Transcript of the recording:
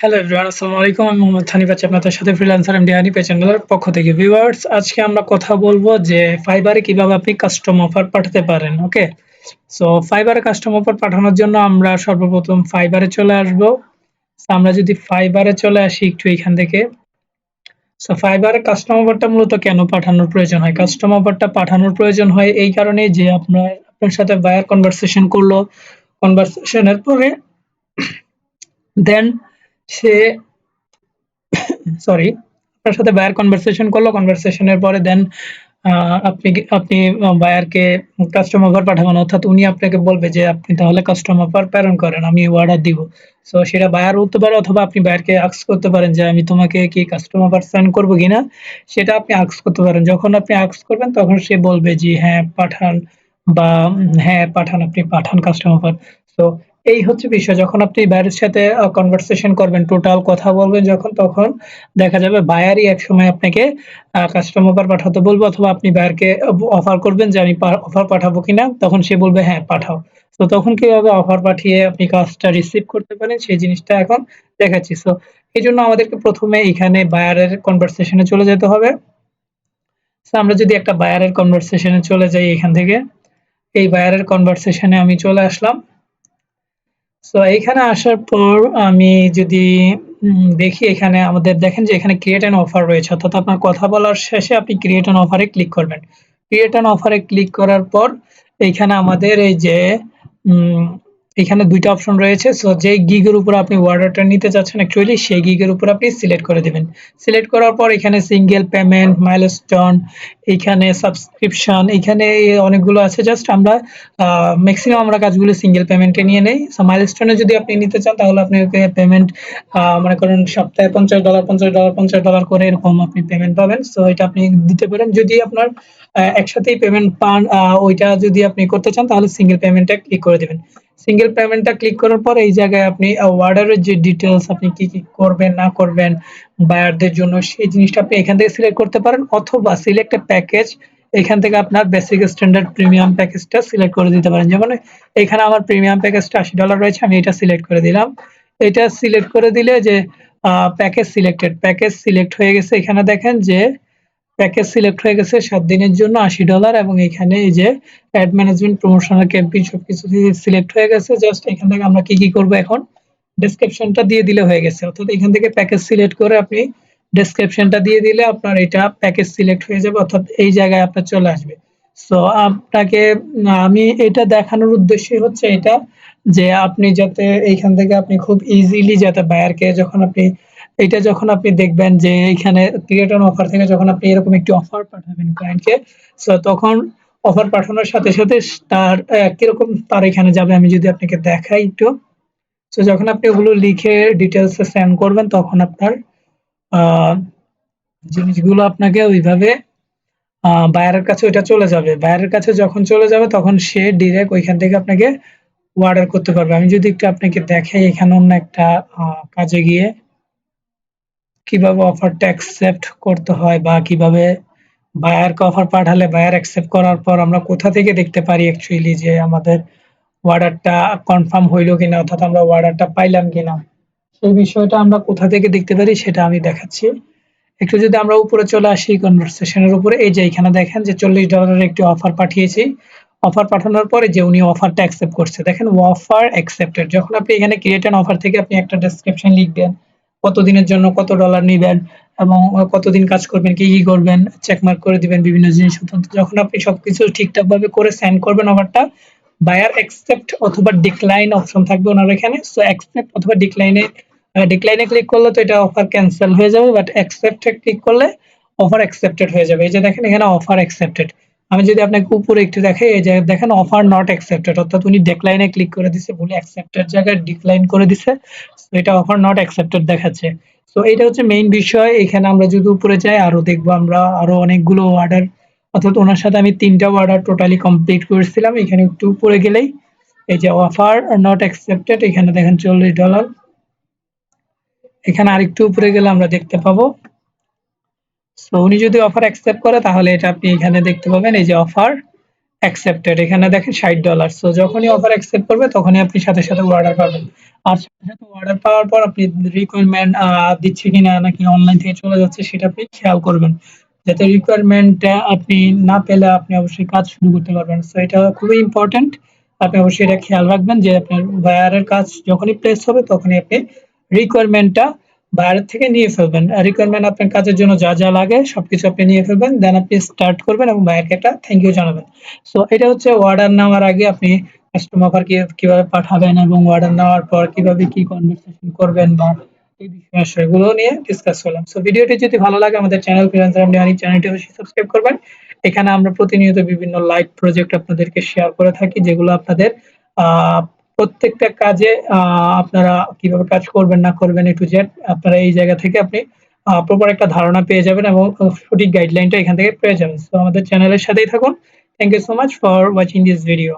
Hello everyone আসসালামু আলাইকুম। আমি মোহাম্মদ হানিফ আছি আপনাদের সাথে ফ্রিল্যান্সার এমডি হানিফ চ্যানেলের পক্ষ থেকে। ভিউয়ার্স আজকে আমরা কথা বলব যে ফাইবারে কীভাবে আপনি কাস্টম অফার পাঠাতে পারেন ওকে সো ফাইবারে কাস্টম অফার পাঠানোর জন্য আমরা সর্বপ্রথম ফাইবারে চলে আসব। আমরা যদি ফাইবারে চলে আসি একটু এখান থেকে। সো ফাইবারে কাস্টম অফারটা মূলত কেন পাঠানোর প্রয়োজন হয়? কাস্টম অফারটা পাঠানোর প্রয়োজন হয় এই কারণে যে আপনার আপনার সাথে বায়ার কনভারসেশন করল। কনভারসেশনের পরে দেন সে সরি আপনার সাথে বায়ার কনভারসেশন করল কনভারসেশনের পরে দেন আপনি আপনি বায়ারকে কাস্টম অফার পাঠাবেন, অর্থাৎ উনি আপনাকে বলবে যে আপনি তাহলে কাস্টম অফার প্রেরণ করেন, আমি অর্ডার দিব। সো সেটা বায়ার হতে পারে অথবা আপনি বায়ারকে আক্স করতে পারেন যে আমি তোমাকে কি কাস্টম অফার সেন্ড করব কিনা, সেটা আপনি আক্স করতে পারেন। যখন আপনি আক্স করবেন, তখন সে বলবে যে হ্যাঁ পাঠান, বা হ্যাঁ পাঠান, আপনি পাঠান কাস্টম অফার সো এই হচ্ছে বিষয়, যখন আপনি বায়ারের সাথে কনভারসেশন করবেন টোটাল কথা বলবেন যখন, তখন দেখা যাবে বায়ারই একসময় আপনাকে কাস্টম অফার পাঠাতে বলব অথবা আপনি বায়ারকে অফার করবেন যে আমি অফার পাঠাবো কিনা, তখন সে বলবে হ্যাঁ পাঠাও। তো তখন কীভাবে অফার পাঠিয়ে আপনি কাজটা রিসিভ করতে পারেন, সেই জিনিসটা এখন দেখাচ্ছি। সো এই জন্য আমাদেরকে প্রথমে এখানে বায়ারের কনভারসেশনে চলে যেতে হবে। আমরা যদি একটা বায়ারের কনভারসেশনে চলে যাই এখান থেকে, এই বায়ারের কনভারসেশনে আমি চলে আসলাম। সো এখানে আসার পর আমি যদি দেখি এখানে আমাদের, দেখেন যে এখানে ক্রিয়েট অ্যান অফার রয়েছে, অর্থাৎ আপনার কথা বলার শেষে আপনি ক্রিয়েট অ্যান অফারে ক্লিক করবেন। ক্রিয়েট অ্যান অফারে ক্লিক করার পর, এখানে আমাদের এই যে এখানে দুইটা অপশন রয়েছে। সো যে গিগের উপর আপনি অর্ডারটা নিতে চাচ্ছেন অ্যাকচুয়ালি সেই গিগের উপর আপনি সিলেক্ট করে দিবেন। সিলেক্ট করার পর এখানে সিঙ্গেল পেমেন্ট মাইলস্টোন এখানে সাবস্ক্রিপশন এখানে অনেকগুলো আছে। জাস্ট আমরা ম্যাক্সিমাম আমরা কাজগুলো সিঙ্গেল পেমেন্টে নিয়ে নেই। সো মাইলস্টোনে যদি আপনি নিতে চান, তাহলে আপনি পেমেন্ট মনে করেন সপ্তাহে পঞ্চাশ ডলার পঞ্চাশ ডলার পঞ্চাশ ডলার করে এরকম আপনি পেমেন্ট পাবেন। সো এটা আপনি দিতে পারেন। যদি আপনার একসাথেই পেমেন্ট পান ওইটা যদি আপনি করতে চান, তাহলে সিঙ্গেল পেমেন্টে ক্লিক করে দেবেন। সিঙ্গেল পেমেন্টটা ক্লিক করার পর এই জায়গায় আপনি অর্ডারের যে ডিটেলস আপনি কি কি করবেন, না করবেন বায়ারদের জন্য সেই জিনিসটা আপনি এখান থেকে সিলেক্ট করতে পারেন অথবা সিলেক্ট প্যাকেজ এখান থেকে আপনার বেসিক স্ট্যান্ডার্ড প্রিমিয়াম প্যাকেজটা সিলেক্ট করে দিতে পারেন। যেমন এখানে আমার প্রিমিয়াম প্যাকেজটা আশি ডলার রয়েছে, আমি এটা সিলেক্ট করে দিলাম। এটা সিলেক্ট করে দিলে যে প্যাকেজ সিলেক্টেড প্যাকেজ সিলেক্ট হয়ে গেছে। এখানে দেখেন যে প্যাকেজ সিলেক্ট হয়ে গেছে, সাত দিনের জন্য আশি ডলার এবং এখানে এই যে অ্যাড ম্যানেজমেন্ট প্রমোশনাল ক্যাম্পেইন সবকিছু সিলেক্ট হয়ে গেছে। জাস্ট এখান থেকে আমরা কি কি করব এখন? ডেসক্রিপশনটা দিয়ে দিলে হয়ে গেছে। অর্থাৎ এখান থেকে প্যাকেজ সিলেক্ট করে আপনি ডেসক্রিপশনটা দিয়ে দিলে আপনার এটা প্যাকেজ সিলেক্ট হয়ে যাবে, অর্থাৎ এই জায়গায় আপনার চলে আসবে। সো আপনাকে, আমি এটা দেখানোর উদ্দেশ্য হচ্ছে এটা যে আপনি যাতে এইখান থেকে আপনি খুব ইজিলি যাতে বায়ারকে যখন আপনি এটা যখন আপনি দেখবেন যে এখানে ক্রিয়েট অফার থেকে যখন আপনি এরকম একটি অফার পাঠাবেন ক্লায়েন্টকে সো তখন অফার পাঠানোর সাথে সাথে তার কীরকম তার এখানে যাবে আমি যদি আপনাকে দেখাই একটু। সো যখন আপনি ওগুলো লিখে ডিটেলস সেন্ড করবেন, তখন আপনার জিনিসগুলো আপনাকে ওইভাবে বায়ারের কাছে ওইটা চলে যাবে। বায়ারের কাছে যখন চলে যাবে, তখন সে ডিরেক্ট ওইখান থেকে আপনাকে অর্ডার করতে পারবে। আমি যদি একটু আপনাকে দেখাই এখানে অন্য একটা কাজে গিয়ে। কীভাবে অফারটা অ্যাকসেপ্ট করতে হয় বা কীভাবে বায়ারকে অফার পাঠালে বায়ার অ্যাকসেপ্ট করার পর আমরা কোথা থেকে দেখতে পারি অ্যাকচুয়ালি যে আমাদের অর্ডারটা কনফার্ম হইল কিনা অর্থাৎ আমরা অর্ডারটা পাইলাম কিনা? সেই বিষয়টা আমরা কোথা থেকে দেখতে পারি সেটা আমি দেখাচ্ছি। একটু যদি আমরা উপরে চলে আসি কনভারসেশনের উপরে, এই যে এখানে দেখেন যে চল্লিশ ডলারের একটি অফার পাঠিয়েছি। অফার পাঠানোর পরে যে উনি অফারটা অ্যাকসেপ্ট করছে, দেখেন অফার অ্যাকসেপ্টেড যখন আপনি এখানে ক্রিয়েট অ্যান অফার থেকে আপনি একটা ডেসক্রিপশন লিখবেন কতদিনের জন্য কত ডলার নেবেন এবং কতদিন কাজ করবেন, কি কি করবেন চেকমার্ক করে দিবেন বিভিন্ন জিনিস। যখন আপনি সবকিছু ঠিকঠাকভাবে করে সেন্ড করবেন অফারটা বায়ার অ্যাকসেপ্ট অথবা ডিক্লাইন অপশন থাকবে ওনার এখানে। সো অ্যাকসেপ্ট অথবা ডিক্লাইনে ডিক্লাইনে ক্লিক করলে তো এটা অফার ক্যান্সেল হয়ে যাবে বাট অ্যাকসেপ্টে ক্লিক করলে অফার অ্যাকসেপ্টেড হয়ে যাবে। এই যে দেখেন এখানে অফার অ্যাকসেপ্টেড আমি যদি আপনাকে উপরে একটু দেখাই এই জায়গায় দেখেন অফার নট অ্যাকসেপ্টেড অর্থাৎ উনি ডিক্লাইনে ক্লিক করে দিছে বলে অ্যাকসেপ্টেড জায়গায় ডিক্লাইন করে দিছে এটা অফার নট অ্যাকসেপ্টেড দেখাচ্ছে। সো এটা হচ্ছে মেইন বিষয়, এখানে আমরা যদি উপরে যাই, আরও দেখব আমরা আরও অনেকগুলো অর্ডার অর্থাৎ ওনার সাথে আমি তিনটা অর্ডার টোটালি কমপ্লিট করেছিলাম, এখানে একটু উপরে গেলেই, এই যে অফার নট অ্যাকসেপ্টেড এখানে দেখেন চল্লিশ ডলার এখানে আরেকটু উপরে গেলে আমরা দেখতে পাবো। সো উনি যদি অফার অ্যাকসেপ্ট করে তাহলে এটা আপনি এখানে দেখতে পাবেন এই যে অফার অ্যাকসেপ্টেড এখানে দেখেন $60 সো যখনই অফার অ্যাকসেপ্ট করবে তখনই আপনি সাথে, সাথে অর্ডার পাবেন। আর সাথে, সাথে অর্ডার পাওয়ার পর আপনি রিকোয়ারমেন্ট দিচ্ছে কিনা নাকি অনলাইন থেকে চলে যাচ্ছে সেটা আপনি খেয়াল করবেন। যাতে রিকোয়ারমেন্টটা আপনি না পেলে আপনি অবশ্যই কাজ শুরু করতে পারবেন। সো এটা খুবই ইম্পর্টেন্ট আপনি অবশ্যই এটা খেয়াল রাখবেন যে আপনার বায়ারের কাজ যখনই প্লেস হবে তখনই আপনি রিকোয়ারমেন্টটা বায়ারের থেকে নিয়ে ফেলবেন। রিকোয়ারমেন্ট আপনার কাজের জন্য যা, যা লাগে সবকিছু আপনি নিয়ে ফেলবেন। দেন আপনি স্টার্ট করবেন এবং বায়ারকে একটা থ্যাংক ইউ জানাবেন। সো এটা হচ্ছে অর্ডার নেওয়ার আগে আপনি কাস্টমার অফার কীভাবে পাঠাবেন এবং অর্ডার নেওয়ার পর কীভাবে কি কনভারসেশন করবেন বা এই বিষয়গুলো নিয়ে ডিসকাস করলাম। সো ভিডিওটি যদি ভালো লাগে আমাদের চ্যানেল আপনি আর্নিং চ্যানেলটি অবশ্যই সাবস্ক্রাইব করবেন। এখানে আমরা প্রতিনিয়ত বিভিন্ন লাইভ প্রজেক্ট আপনাদেরকে শেয়ার করে থাকি যেগুলো আপনাদের প্রত্যেকটা কাজে আপনারা কীভাবে কাজ করবেন, না করবেন এ টু জেড আপনারা এই জায়গা থেকে আপনি প্রপার একটা ধারণা পেয়ে যাবেন এবং সঠিক গাইডলাইনটা এখান থেকে পেয়ে যাবেন। তো আমাদের চ্যানেলের সাথেই থাকুন। Thank you so much for watching this video.